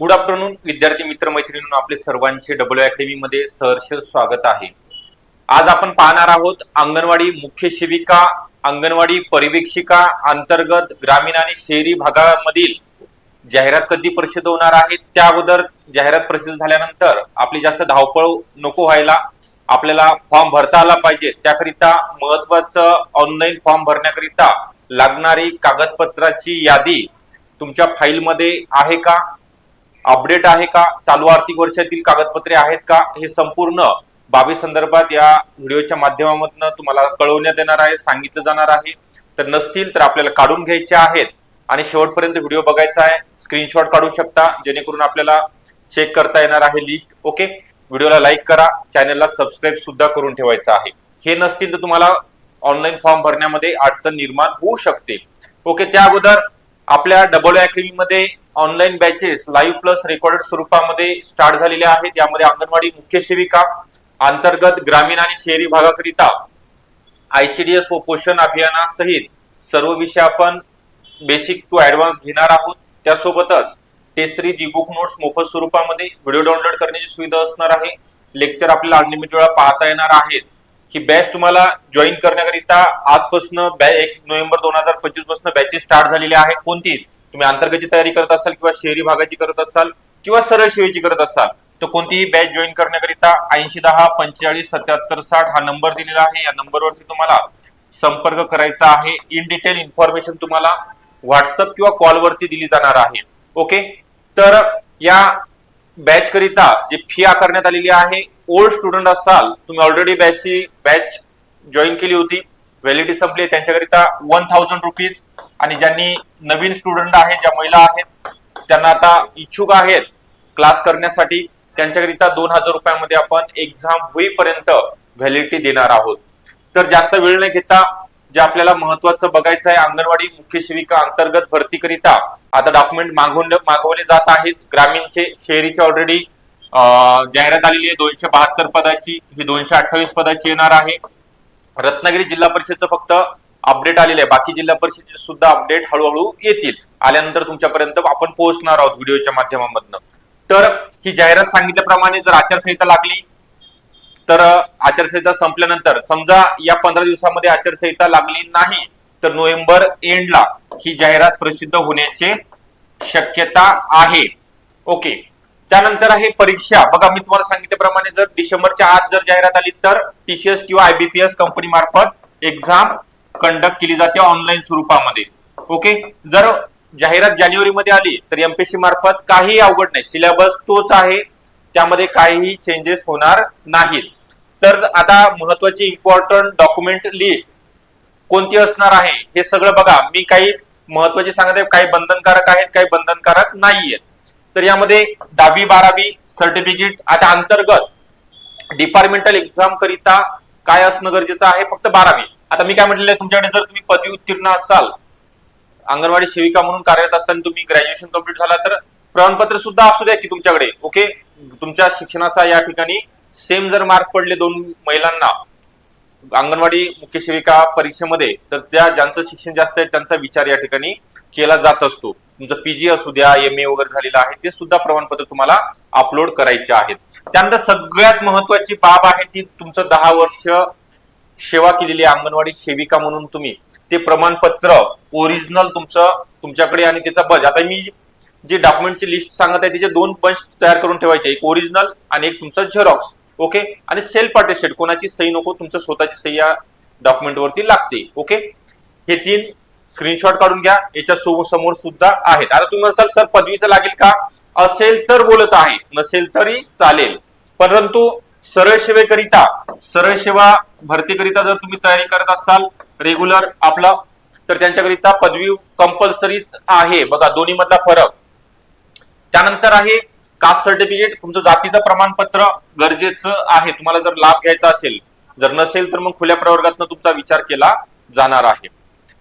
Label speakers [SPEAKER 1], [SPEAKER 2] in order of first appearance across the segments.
[SPEAKER 1] Good afternoon विद्यार्थी मित्र मैत्रिणींनो आपले सर्वांचे डब्ल्यू अकॅडमी मध्ये सहर्ष स्वागत आहे. आज आपण पाहणार आहोत अंगणवाडी मुख्य सेविका अंगणवाडी परिवेक्षिका अंतर्गत ग्रामीण आणि शहरी भागामधील जाहिरात कधी प्रसिद्ध होणार आहे त्या अगोदर जाहिरात प्रसिद्ध झाल्यानंतर आपली जास्त धावपळ नको व्हायला आपल्याला फॉर्म भरता आला पाहिजे त्याकरिता महत्वाचं ऑनलाईन फॉर्म भरण्याकरिता लागणारी कागदपत्राची यादी तुमच्या फाईलमध्ये आहे का? अपडेट आहे का? चालू आर्थिक वर्षातील कागदपत्रे आहेत का? हे संपूर्ण बाबी संदर्भात या व्हिडिओच्या माध्यमामधनं तुम्हाला कळवण्यात येणार आहे सांगितलं जाणार आहे. तर नसतील तर आपल्याला काढून घ्यायचे आहेत आणि शेवटपर्यंत व्हिडिओ बघायचा आहे. स्क्रीनशॉट काढू शकता जेणेकरून आपल्याला चेक करता येणार आहे लिस्ट ओके व्हिडिओला लाईक करा. चॅनलला सबस्क्राईब सुद्धा करून ठेवायचं आहे. हे नसतील तर तुम्हाला ऑनलाईन फॉर्म भरण्यामध्ये अडचण निर्माण होऊ शकते. ओके त्या अगोदर आपल्या डबल अकॅडमी मध्ये online batches live plus recorded स्वरूपामध्ये स्टार्ट झालेल्या आहेत. यामध्ये अंगणवाडी मुख्य सेविका अंतर्गत ग्रामीण आणि शहरी भागाकरिता आयसीडीएस व पोषण अभियानासहित सर्व विषय आपण बेसिक टू ऍडव्हान्स घेणार आहोत. त्यासोबतच टेसरी जी बुक नोट्स मोफत स्वरूपामध्ये व्हिडिओ डाउनलोड करण्याची सुविधा असणार आहे. लेक्चर आपल्याला अनलिमिटेड वेळा पाहता येणार आहेत. ही बॅच तुम्हाला जॉईन करण्याकरिता आजपासून एक नोव्हेंबर दोन हजार पंचवीसपासून बॅचेस स्टार्ट झालेले आहेत कोणती? तुम्ही अंतर्गतची तयारी करत असाल किंवा शहरी भागाची करत असाल किंवा सरळ सेवेची करत असाल तर कोणतीही बॅच जॉईन करण्याकरिता ऐंशी दहा पंचेचाळीस सत्याहत्तर साठ हा नंबर दिलेला आहे. या नंबरवरती तुम्हाला संपर्क करायचा आहे. इन डिटेल इन्फॉर्मेशन तुम्हाला व्हॉट्सअप किंवा कॉलवरती दिली जाणार आहे. ओके तर या बॅच करिता जी फी आकारण्यात आलेली आहे ओल्ड स्टुडंट असाल तुम्ही ऑलरेडी बॅचची बॅच जॉईन केली होती व्हॅलिडिटी संपली त्यांच्याकरिता वन थाउजंड रुपीज आणि ज्यांनी नवीन स्टुडंट आहेत ज्या महिला आहेत त्यांना आता इच्छुक आहेत क्लास करण्यासाठी त्यांच्याकरिता दोन हजार रुपयामध्ये आपण एक्झाम होईपर्यंत व्हॅलिडिटी देणार आहोत. तर जास्त वेळ न घेता जे आपल्याला महत्वाचं बघायचं आहे अंगणवाडी मुख्य सेविका अंतर्गत भरतीकरिता आता डॉक्युमेंट मागवून मागवले जात आहेत ग्रामीणचे शहरीचे ऑलरेडी जाहिरात आलेली आहे दोनशे बहात्तर पदाची. ही दोनशे अठ्ठावीस पदाची येणार आहे. रत्नागिरी जिल्हा परिषदचं फक्त अपडेट आलेलं आहे. बाकी जिल्हा परिषदेचे सुद्धा अपडेट हळूहळू येतील. आल्यानंतर तुमच्यापर्यंत आपण पोहोचणार आहोत व्हिडिओच्या माध्यमामधनं. तर ही जाहिरात सांगितल्याप्रमाणे जर आचारसंहिता लागली तर आचारसंहिता संपल्यानंतर समजा या पंधरा दिवसामध्ये आचारसंहिता लागली नाही तर नोव्हेंबर एंडला ही जाहिरात प्रसिद्ध होण्याचे शक्यता आहे. ओके. त्यानंतर आहे परीक्षा. बघा मी तुम्हाला सांगितल्याप्रमाणे जर डिसेंबरच्या आत जर जाहिरात आली तर टीसीएस किंवा आयबीपीएस कंपनी मार्फत एक्झाम कंडक्ट केली जाते ऑनलाईन स्वरूपामध्ये. ओके जर जाहिरात जानेवारीमध्ये आली तर एमपीएससी मार्फत काही अवघड नाही. सिलेबस तोच आहे. त्यामध्ये काहीही चेंजेस होणार नाहीत. तर आता महत्वाची इम्पॉर्टंट डॉक्युमेंट लिस्ट कोणती असणार आहे? हे सगळं बघा. मी काही महत्त्वाचे सांगत आहे काही बंधनकारक आहेत काही बंधनकारक नाहीयेत. तर यामध्ये दहावी बारावी सर्टिफिकेट आता अंतर्गत डिपार्टमेंटल एक्झाम करिता काय असणं गरजेचं आहे? फक्त बारावी. आता मी काय म्हटलेलं तुमच्याकडे जर तुम्ही पदवी उत्तीर्ण असाल अंगणवाडी सेविका म्हणून कार्यरत असताना तुम्ही ग्रॅज्युएशन कंप्लीट झाला तर प्रमाणपत्र सुद्धा असू द्या की तुमच्याकडे ओके तुमच्या शिक्षणाचा या ठिकाणी सेम जर मार्क पडले दोन महिलांना अंगणवाडी मुख्य सेविका परीक्षेमध्ये तर त्या ज्यांचं शिक्षण जास्त आहे त्यांचा विचार या ठिकाणी केला जात असतो. तुमचं पीजी असू द्या एम ए वगैरे झालेलं आहे ते सुद्धा प्रमाणपत्र तुम्हाला अपलोड करायचे आहेत. त्यानंतर सगळ्यात महत्वाची बाब आहे ती तुमचं दहा वर्ष सेवा केलेली अंगणवाडी सेविका म्हणून तुम्ही. ते प्रमाणपत्र ओरिजिनल तुमचं तुमच्याकडे आणि त्याचा बज आता मी जे डॉक्युमेंटची लिस्ट सांगत आहे त्याचे दोन बंच तयार करून ठेवायचे एक ओरिजिनल आणि एक तुमचा झेरॉक्स ओके आणि सेल्फ अटेस्टेड कोणाची सही नको तुमचं स्वतःची सही या डॉक्युमेंट वरती लागते ओके हे तीन स्क्रीनशॉट काढून घ्या. याच्या समोर सुद्धा आहेत. आता तुम्ही असाल सर पदवीचं लागेल का? असेल तर बोलत आहे. नसेल तरी चालेल. परंतु सरळ सेवेकरिता सरळ सेवा भरतीकरिता जर तुम्ही तयारी करत असाल रेग्युलर आपला तर त्यांच्याकरिता पदवी कंपल्सरीच आहे. बघा दोन्ही मधला फरक. त्यानंतर आहे कास्ट सर्टिफिकेट तुमचं जातीचं प्रमाणपत्र गरजेचं आहे. तुम्हाला जर लाभ घ्यायचा असेल जर नसेल तर मग खुल्या प्रवर्गातनं तुमचा विचार केला जाणार आहे.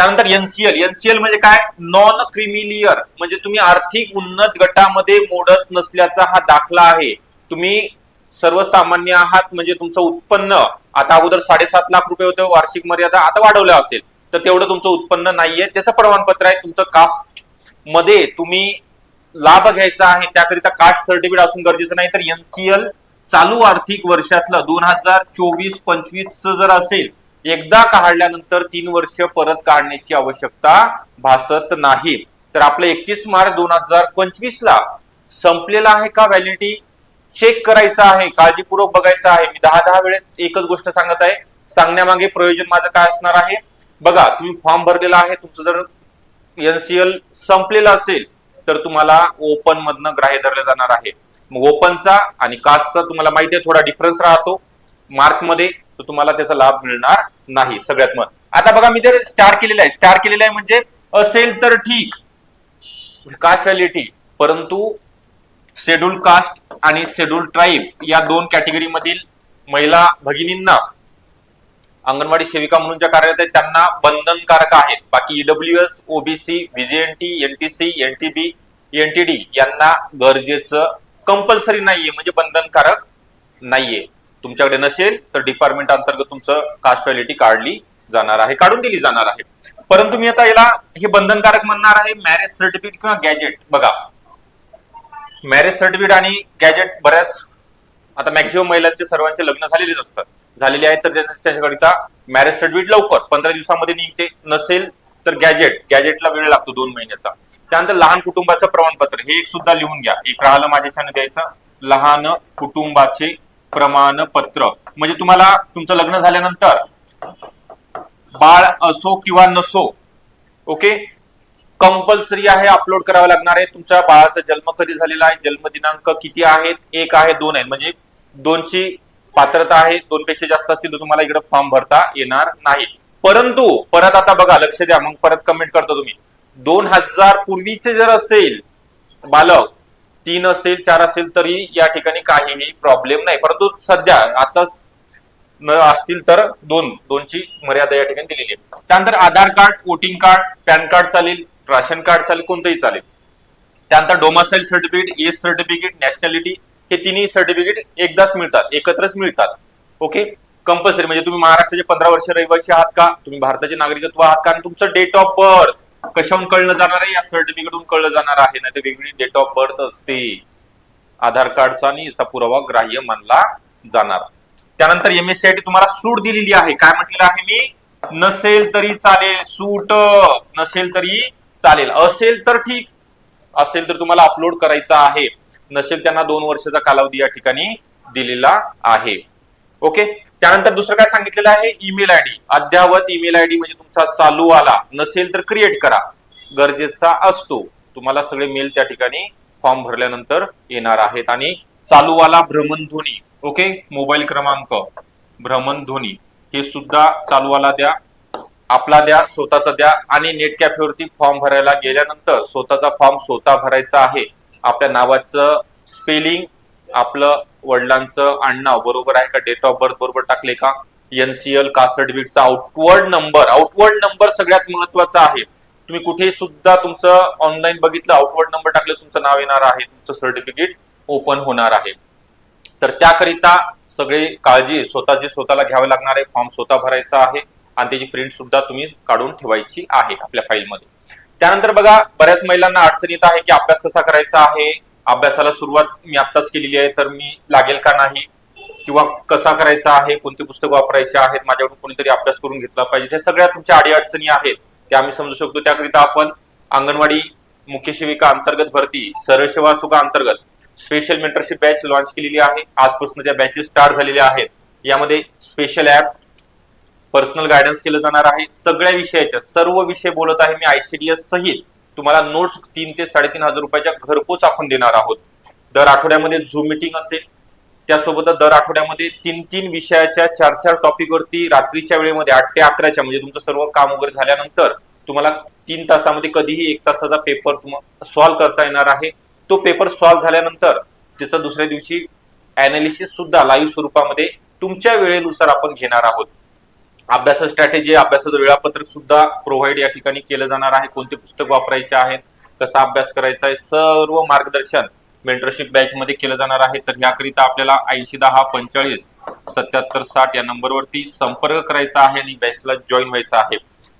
[SPEAKER 1] त्यानंतर एनसीएल एनसीएल म्हणजे काय? नॉन क्रिमिलियर म्हणजे तुम्ही आर्थिक उन्नत गटामध्ये मोडत नसल्याचा हा दाखला आहे. तुम्ही सर्वसामान्य आहात म्हणजे तुमचं उत्पन्न आता अगोदर साडेसात लाख रुपये होतं वार्षिक मर्यादा आता वाढवलं असेल तर तेवढं तुमचं उत्पन्न नाहीये. त्याचं प्रमाणपत्र आहे तुमचं कास्टमध्ये तुम्ही लाभ घ्यायचा आहे त्याकरिता कास्ट सर्टिफिकेट असून गरजेचं नाही तर एनसीएल चालू आर्थिक वर्षातलं दोन हजार चोवीस पंचवीस जर असेल एकदा काढल्यानंतर तीन वर्ष परत काढण्याची आवश्यकता भासत नाही. तर आपलं एकतीस मार्च दोन हजार पंचवीस ला संपलेला आहे का व्हॅलिडिटी चेक करायचं आहे काळजीपूर्वक बघायचं आहे. मी दहा दहा वेळेस एकच गोष्ट सांगत आहे. सांगण्यामागे प्रयोजन माझं काय असणार आहे? बघा तुम्ही फॉर्म भरलेला आहे तुमचं जर एनसीएल संपलेलं असेल तर तुम्हाला ओपन मधनं ग्राह्य धरलं जाणार आहे. मग ओपनचा आणि कास्टचा तुम्हाला माहिती आहे थोडा डिफरन्स राहतो. मार्कमध्ये तर तुम्हाला त्याचा लाभ मिळणार नाही सगळ्यात मग आता बघा मी जर स्टार केलेला आहे. स्टार केलेला आहे म्हणजे असेल तर ठीक. कास्ट व्हॅलिटी परंतु शेड्यूल कास्ट आणि शेड्यूल ट्राईब या दोन कॅटेगरी मधील महिला भगिनींना अंगणवाडी सेविका म्हणून ज्या कार्यरत आहेत त्यांना बंधनकारक आहेत. बाकी EWS OBC VJNT NTC NTB NTD यांना गरजेचं कंपल्सरी नाहीये. म्हणजे बंधनकारक नाहीये. तुमच्याकडे नसेल तर डिपार्टमेंट अंतर्गत तुमचं कास्ट व्हॅलिटी काढली जाणार आहे काढून दिली जाणार आहे. परंतु मी आता याला हे बंधनकारक म्हणणार आहे मॅरेज सर्टिफिकेट किंवा गॅजेट बघा. मॅरेज सर्टिफिकेट आणि गॅजेट बऱ्याच आता मॅक्झिमम महिलांचे सर्वांचे लग्न झालेलेच असतात. झालेले आहेत तर त्याच्याकरिता त्यांच्याकरिता मॅरेज सर्टिफिकेट लवकर पंधरा दिवसामध्ये निघते. नसेल तर गॅजेट गॅजेटला वेळ लागतो दोन महिन्याचा. त्यानंतर लहान कुटुंबाचं प्रमाणपत्र हे एक सुद्धा लिहून घ्या. एक राहिलं माझ्याच्याने द्यायचं. लहान कुटुंबाचे प्रमाणपत्र. म्हणजे तुम्हाला तुमचं लग्न झाल्यानंतर बाळ असो किंवा नसो ओके कंपल्सरी आहे अपलोड करावं लागणार आहे. तुमच्या बाळाचा जन्म कधी झालेला आहे? जन्मदिनांक किती आहेत? एक आहे दोन आहेत. म्हणजे दोनची पात्रता आहे दोनपेक्षा जास्त असतील तर तुम्हाला इकडे फॉर्म भरता येणार नाही. परंतु परत आता बघा लक्ष द्या. मग परत कमेंट करतो तुम्ही. दोन हजार पूर्वीचे जर असेल बालक तीन असेल चार असेल तरी या ठिकाणी काहीही प्रॉब्लेम नाही. परंतु सध्या आता न असतील तर दोन दोनची मर्यादा या ठिकाणी दिलेली आहे. त्यानंतर Aadhaar card voting card PAN card चालेल राशन कार्ड चालेल कोणतंही चालेल. त्यानंतर domicile certificate age certificate nationality हे तिन्ही सर्टिफिकेट एकदाच मिळतात एकत्रच मिळतात. ओके कंपल्सरी म्हणजे तुम्ही महाराष्ट्राचे पंधरा वर्ष रहिवासी आहात का? तुम्ही भारताचे नागरिकत्व आहात का? आणि तुमचं डेट ऑफ बर्थ कशाहून कळलं जाणार आहे? या सर्टिफिकेटहून कळलं जाणार आहे. नाही तर वेगळी डेट ऑफ बर्थ असते. आधार कार्डचा आणि याचा पुरावा ग्राह्य मानला जाणार. त्यानंतर एमएससीआयटी तुम्हाला सूट दिलेली आहे. काय म्हटलेलं आहे मी? नसेल तरी चालेल. सूट नसेल तरी चालेल. असेल तर ठीक. असेल तर तुम्हाला अपलोड करायचा आहे. नसेल त्यांना दोन वर्षाचा कालावधी या ठिकाणी दिलेला आहे. ओके? त्यानंतर दुसरं काय सांगितलेलं आहे? ईमेल आयडी अद्यावत ईमेल आयडी म्हणजे तुमचा चालू आला नसेल तर क्रिएट करा. गरजेचा असतो. तुम्हाला सगळे मेल त्या ठिकाणी फॉर्म भरल्यानंतर येणार आहेत. आणि चालू आला भ्रमणध्वनी ओके? मोबाईल क्रमांक भ्रमणध्वनी हे सुद्धा चालू आला द्या. आपला द्या स्वतःचा द्या. आणि नेट कॅफेवरती फॉर्म भरायला गेल्यानंतर स्वतःचा फॉर्म स्वतः भरायचा आहे. आपल्या नावाचं स्पेलिंग आपलं वडिलांचं आणणं बरोबर आहे का? डेट ऑफ बर्थ बरोबर टाकले का? एनसीएल कास्ट सर्टिफिकेटचा आउटवर्ड नंबर आउटवर्ड नंबर सगळ्यात महत्त्वाचा आहे. तुम्ही कुठेही सुद्धा तुमचं ऑनलाईन बघितलं आउटवर्ड नंबर टाकलं तुमचं नाव येणार आहे तुमचं सर्टिफिकेट ओपन होणार आहे. तर त्याकरिता सगळे काळजी स्वतःची स्वतःला घ्यावी लागणार आहे फॉर्म स्वतः भरायचा आहे आणि त्याची प्रिंट सुद्धा तुम्ही काढून ठेवायची आहे आपल्या फाईलमध्ये त्यानंतर बघा बऱ्याच महिलांना अडचण येत आहे की अभ्यास कसा करायचा आहे अभ्यासाला सुरुवात मी आत्ताच केलेली आहे तर मी लागेल का नाही किंवा कसा करायचा आहे कोणते पुस्तक वापरायचे आहेत माझ्याकडून कोणीतरी अभ्यास करून घेतला पाहिजे त्या सगळ्या तुमच्या अडीअडचणी आहेत त्या आम्ही समजू शकतो. त्याकरिता आपण अंगणवाडी मुख्य सेविका अंतर्गत भरती सरसेवा सुगा अंतर्गत स्पेशल मेंटरशिप बॅच लॉन्च केलेली आहे. आजपासून त्या बॅचेस स्टार्ट झालेल्या आहेत यामध्ये स्पेशल ऍप पर्सनल गायडन्स केलं जाणार आहे. सगळ्या विषयाच्या सर्व विषय बोलत आहे मी आयसीडीएस सहित. तुम्हाला नोट्स तीन ते साडेतीन हजार रुपयाच्या घरपोच आपण देणार आहोत. दर आठवड्यामध्ये झूम मिटिंग असेल. त्यासोबतच दर आठवड्यामध्ये तीन तीन विषयाच्या चार चार टॉपिक वरती रात्रीच्या वेळेमध्ये आठ ते अकराच्या म्हणजे तुमचं सर्व काम वगैरे झाल्यानंतर तुम्हाला तीन तासामध्ये कधीही एक तासाचा पेपर सॉल्व्ह करता येणार आहे. तो पेपर सॉल्व्ह झाल्यानंतर त्याचा दुसऱ्या दिवशी अनालिसिस सुद्धा लाईव्ह स्वरूपामध्ये तुमच्या वेळेनुसार आपण घेणार आहोत. अभ्यास स्ट्रॅटेजी अभ्यासाचं वेळापत्रक सुद्धा प्रोव्हाइड या ठिकाणी केलं जाणार आहे. कोणते पुस्तक वापरायचे आहेत कसा अभ्यास करायचा आहे सर्व मार्गदर्शन मेंटरशिप बॅच मध्ये केलं जाणार आहे. तर याकरिता आपल्याला ऐंशी दहा पंचेचाळीस सत्याहत्तर साठ या नंबरवरती संपर्क करायचा आहे आणि बॅचला जॉईन व्हायचा आहे.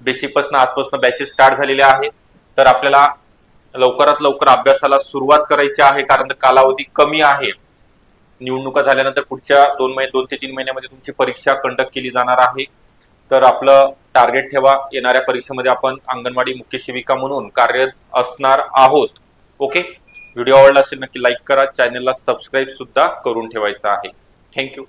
[SPEAKER 1] बेसिकपासून आजपासून बॅचेस स्टार्ट झालेल्या आहेत तर आपल्याला लवकरात लवकर अभ्यासाला सुरुवात करायची आहे कारण कालावधी कमी आहे. निवडणुका झाल्यानंतर पुढच्या दोन महिने दोन ते तीन महिन्यामध्ये तुमची परीक्षा कंडक्ट केली जाणार आहे. तर आपलं टार्गेट ठेवा. येणाऱ्या परीक्षेमध्ये आपण अंगणवाडी मुख्य सेविका म्हणून कार्यरत असणार आहोत. ओके व्हिडिओ आवडला असेल नक्की लाईक करा. चॅनलला सबस्क्राईब सुद्धा करून ठेवायचा आहे. थँक्यू